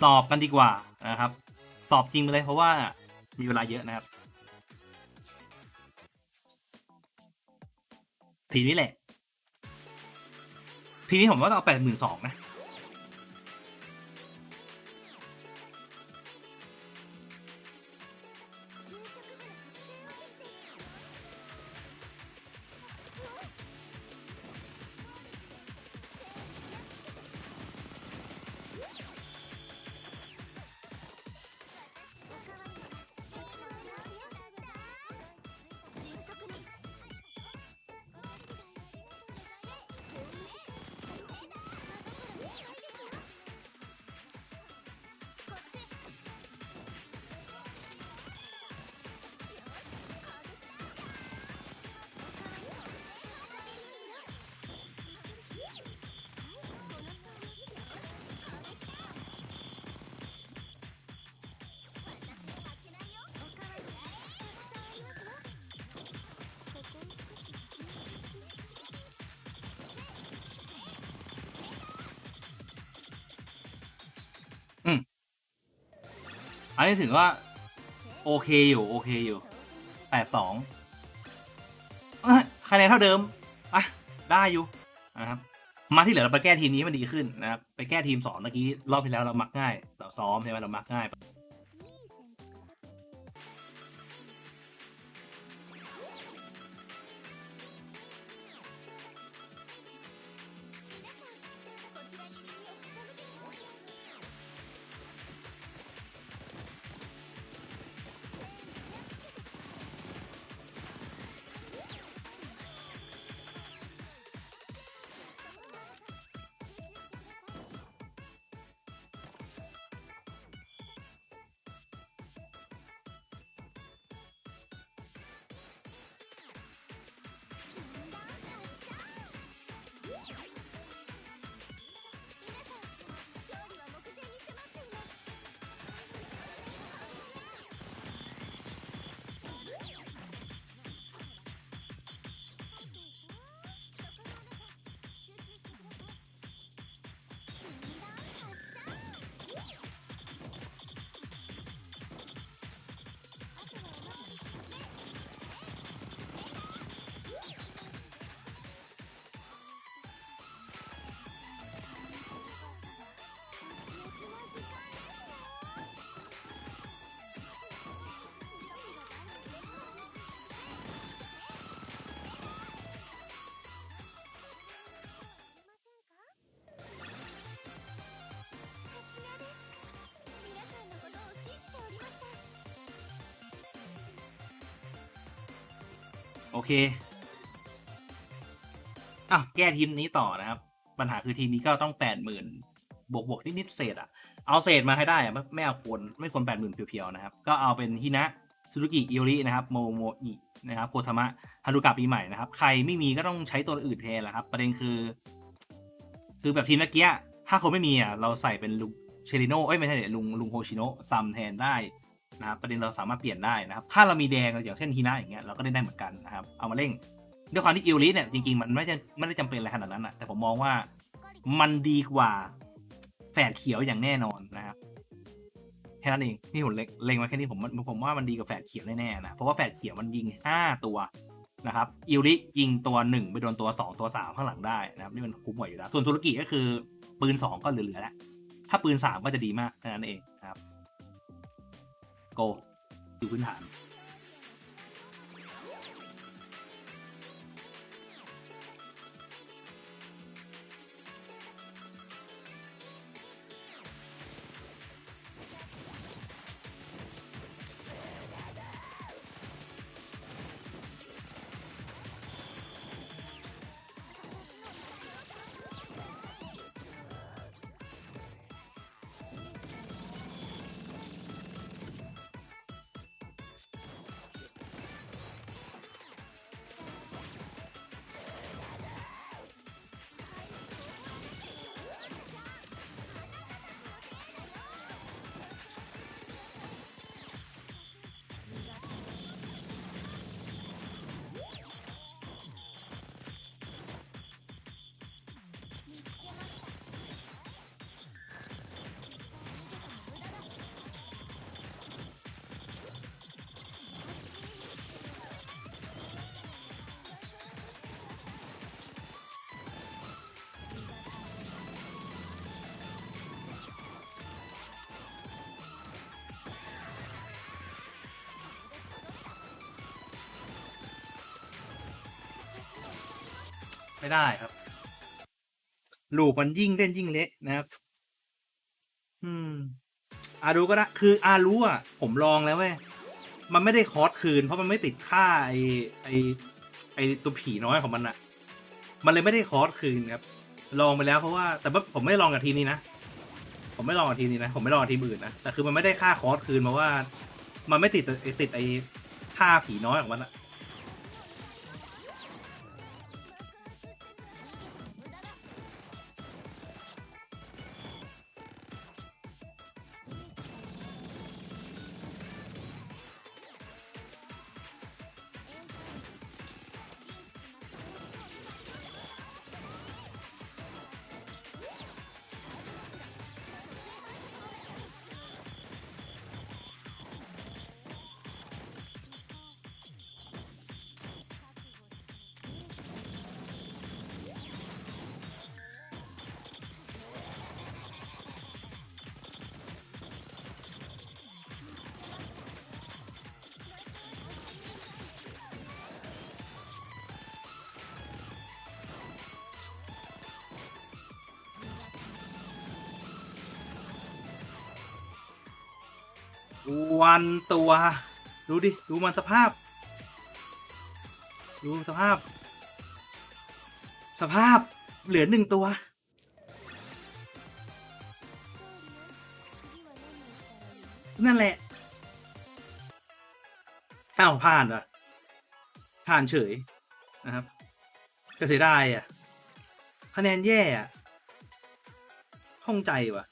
สอบกันดีกว่านะครับ สอบจริงไปเลยเพราะว่ามีเวลาเยอะนะครับ ทีนี้แหละ ทีนี้ผมว่าต้องเอาแปดหมื่นสองนะ อันนี้ถือว่า โอเคอยู่ โอเคอยู่แปดสองคะแนนเท่าเดิมอะได้อยู่นะครับ มาที่เหลือเราไปแก้ทีมนี้ให้มันดีขึ้นนะครับ ไปแก้ทีมสองเมื่อกี้รอบที่แล้วเรามักง่าย เราซ้อมใช่ไหมเรามักง่าย เคอะแก้ทีมนี้ต่อนะครับ ปัญหาคือทีมนี้ก็ต้องแปดหมื่นบวกบวกนิดๆเศษอะ เอาเศษมาให้ได้อะไม่เอาควรไม่ควรแปดหมื่นเพียวๆนะครับ ก็เอาเป็นฮินะซูรุกิอิโอรินะครับโมโมอินะครับโคทามะฮารุกะปีใหม่นะครับ ใครไม่มีก็ต้องใช้ตัวอื่นแทนแหละครับ ประเด็นคือ คือแบบทีมเมื่อกี้ถ้าคนไม่มีอะเราใส่เป็นลุงเชริโนเอ้ยไม่ใช่ลุงลุงโฮชิโนะซัมแทนได้ นะครับประเด็นเราสามารถเปลี่ยนได้นะครับ ถ้าเรามีแดงอย่างเช่นฮีน่าอย่างเงี้ยเราก็ได้ได้เหมือนกันนะครับ เอามาเร่งด้วยความที่อิลลิเนี่ยจริงๆ มันไม่ได้ไม่ได้จำเป็นอะไรขนาดนั้นอะแต่ผมมองว่ามันดีกว่าแฝดเขียวอย่างแน่นอนนะครับแค่นั้นเองนี่ผมเล็งมาแค่นี้ผมผมว่ามันดีกว่าแฝดเขียวแน่ๆนะเพราะว่าแฝดเขียวมันยิงห้าตัวนะครับอิลลิยิงตัวหนึ่งไปโดนตัวสองตัวสามข้างหลังได้นะครับนี่มันคุ้มกว่าอยู่แล้วส่วนธุรกิจก็คือปืนสองก็เหลือๆแล้วถ้าปืนสามก็จะดีมากแค่นั้นเอง นะครั ได้ครับ ลูกมันยิ่งเล่นยิ่งเละนะครับ อืมอารู้ก็ได้คืออารู้อะ ผมลองแล้วเว้ยมันไม่ได้คอร์สคืน เพราะมันไม่ติดค่าไอไอไอตัวผีน้อยของมันอะมันเลยไม่ได้คอร์สคืนครับ ลองไปแล้วเพราะว่าแต่ว่าผมไม่ลองกับทีนี้นะ ผมไม่ลองกับทีนี้นะ ผมไม่ลองกับทีมอื่นนะ แต่คือมันไม่ได้ค่าคอร์สคืนเพราะว่า มันไม่ติดไอติดไอค่าผีน้อยของมันอะ วันตัว ดูดิ ดูมันสภาพ ดูสภาพ สภาพเหลือหนึ่งตัว นั่นแหละอ้าวผ่านเหรอผ่านเฉยนะครับก็เสียดายอะคะแนนแย่อะข้องใจว่ะ